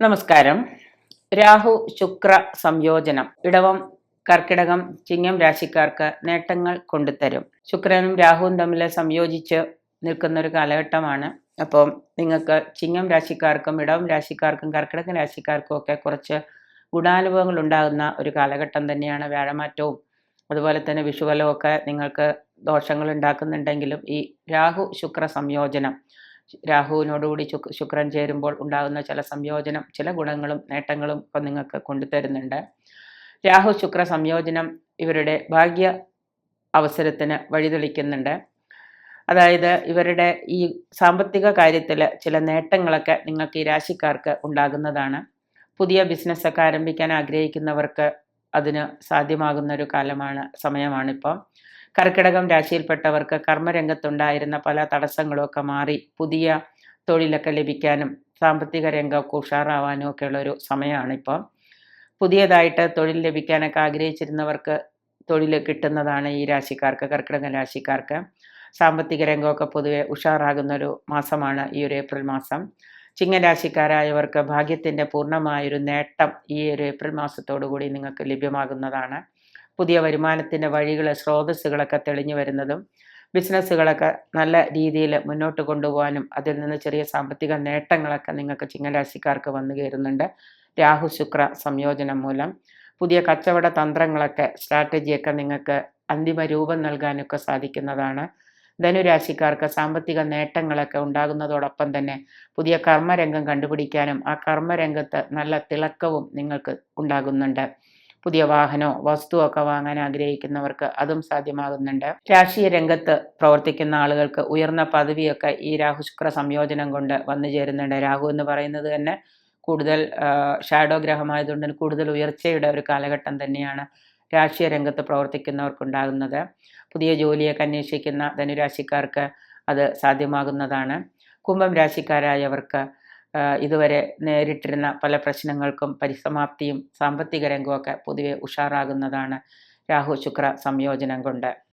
നമസ്കാരം. രാഹു ശുക്ര സംയോജനം. ഇടവം കർക്കിടകം ചിങ്ങം രാശിക്കാർക്ക് നേട്ടങ്ങൾ കൊണ്ടുതരും. ശുക്രനും രാഹുവും തമ്മിൽ സംയോജിച്ച് നിൽക്കുന്ന ഒരു കാലഘട്ടമാണ്. അപ്പോൾ നിങ്ങൾക്ക് ചിങ്ങം രാശിക്കാർക്കും ഇടവം രാശിക്കാർക്കും കർക്കിടക രാശിക്കാർക്കും ഒക്കെ കുറച്ച് ഗുണാനുഭവങ്ങൾ ഉണ്ടാകുന്ന ഒരു കാലഘട്ടം തന്നെയാണ് വ്യാഴമാറ്റവും. അതുപോലെ തന്നെ വിഷുവലവും ഒക്കെ നിങ്ങൾക്ക് ദോഷങ്ങൾ ഉണ്ടാക്കുന്നുണ്ടെങ്കിലും ഈ രാഹു ശുക്ര സംയോജനം രാഹുവിനോടുകൂടി ശുക് ശുക്രൻ ചേരുമ്പോൾ ഉണ്ടാകുന്ന ചില സംയോജനം ചില ഗുണങ്ങളും നേട്ടങ്ങളും ഒക്കെ നിങ്ങൾക്ക് കൊണ്ടുതരുന്നുണ്ട്. രാഹു ശുക്ര സംയോജനം ഇവരുടെ ഭാഗ്യ അവസരത്തിന് വഴിതെളിക്കുന്നുണ്ട്. അതായത് ഇവരുടെ ഈ സാമ്പത്തിക കാര്യത്തിൽ ചില നേട്ടങ്ങളൊക്കെ നിങ്ങൾക്ക് ഈ രാശിക്കാർക്ക് ഉണ്ടാകുന്നതാണ്. പുതിയ ബിസിനസ്സൊക്കെ ആരംഭിക്കാൻ ആഗ്രഹിക്കുന്നവർക്ക് അതിന് സാധ്യമാകുന്ന ഒരു കാലമാണ് സമയമാണിപ്പോൾ. കർക്കിടകം രാശിയിൽപ്പെട്ടവർക്ക് കർമ്മരംഗത്തുണ്ടായിരുന്ന പല തടസ്സങ്ങളൊക്കെ മാറി പുതിയ തൊഴിലൊക്കെ ലഭിക്കാനും സാമ്പത്തിക രംഗമൊക്കെ ഉഷാറാവാനും ഒക്കെയുള്ള ഒരു സമയമാണിപ്പോൾ പുതിയതായിട്ട് തൊഴിൽ ലഭിക്കാനൊക്കെ ആഗ്രഹിച്ചിരുന്നവർക്ക് തൊഴിൽ കിട്ടുന്നതാണ് ഈ രാശിക്കാർക്ക് കർക്കിടക രാശിക്കാർക്ക്. സാമ്പത്തിക രംഗമൊക്കെ പൊതുവെ ഉഷാറാകുന്ന ഒരു മാസമാണ് ഈ ഒരു ഏപ്രിൽ മാസം. ചിങ്ങരാശിക്കാരായവർക്ക് ഭാഗ്യത്തിന്റെ പൂർണമായൊരു നേട്ടം ഈ ഒരു ഏപ്രിൽ മാസത്തോടു കൂടി നിങ്ങൾക്ക് ലഭ്യമാകുന്നതാണ്. പുതിയ വരുമാനത്തിന്റെ വഴികൾ സ്രോതസ്സുകളൊക്കെ തെളിഞ്ഞു വരുന്നതും ബിസിനസ്സുകളൊക്കെ നല്ല രീതിയിൽ മുന്നോട്ട് കൊണ്ടുപോകാനും അതിൽ നിന്ന് ചെറിയ സാമ്പത്തിക നേട്ടങ്ങളൊക്കെ നിങ്ങൾക്ക് ചിങ്ങരാശിക്കാർക്ക് വന്നു കയറുന്നുണ്ട് രാഹു ശുക്ര സംയോജനം മൂലം. പുതിയ കച്ചവട തന്ത്രങ്ങളൊക്കെ സ്ട്രാറ്റജിയൊക്കെ നിങ്ങൾക്ക് അന്തിമ രൂപം നൽകാനൊക്കെ സാധിക്കുന്നതാണ്. ധനുരാശിക്കാർക്ക് സാമ്പത്തിക നേട്ടങ്ങളൊക്കെ ഉണ്ടാകുന്നതോടൊപ്പം തന്നെ പുതിയ കർമ്മരംഗം കണ്ടുപിടിക്കാനും ആ കർമ്മരംഗത്ത് നല്ല തിളക്കവും നിങ്ങൾക്ക് ഉണ്ടാകുന്നുണ്ട്. പുതിയ വാഹനമോ വസ്തുവോ ഒക്കെ വാങ്ങാൻ ആഗ്രഹിക്കുന്നവർക്ക് അതും സാധ്യമാകുന്നുണ്ട്. രാഷ്ട്രീയ രംഗത്ത് പ്രവർത്തിക്കുന്ന ആളുകൾക്ക് ഉയർന്ന പദവിയൊക്കെ ഈ രാഹു ശുക്ര സംയോജനം കൊണ്ട് വന്നു ചേരുന്നുണ്ട്. രാഹു എന്ന് പറയുന്നത് തന്നെ കൂടുതൽ ഷാഡോ ഗ്രഹമായതുകൊണ്ട് കൂടുതൽ ഉയർച്ചയുടെ ഒരു കാലഘട്ടം തന്നെയാണ് രാഷ്ട്രീയ രംഗത്ത് പ്രവർത്തിക്കുന്നവർക്കുണ്ടാകുന്നത്. പുതിയ ജോലിയൊക്കെ അന്വേഷിക്കുന്ന ധനുരാശിക്കാർക്ക് അത് സാധ്യമാകുന്നതാണ്. കുംഭം രാശിക്കാരായവർക്ക് ഇതുവരെ നേരിട്ടിരുന്ന പല പ്രശ്നങ്ങൾക്കും പരിസമാപ്തിയും സാമ്പത്തിക രംഗമൊക്കെ പൊതുവെ ഉഷാറാകുന്നതാണ് രാഹു ശുക്ര സംയോജനം കൊണ്ട്.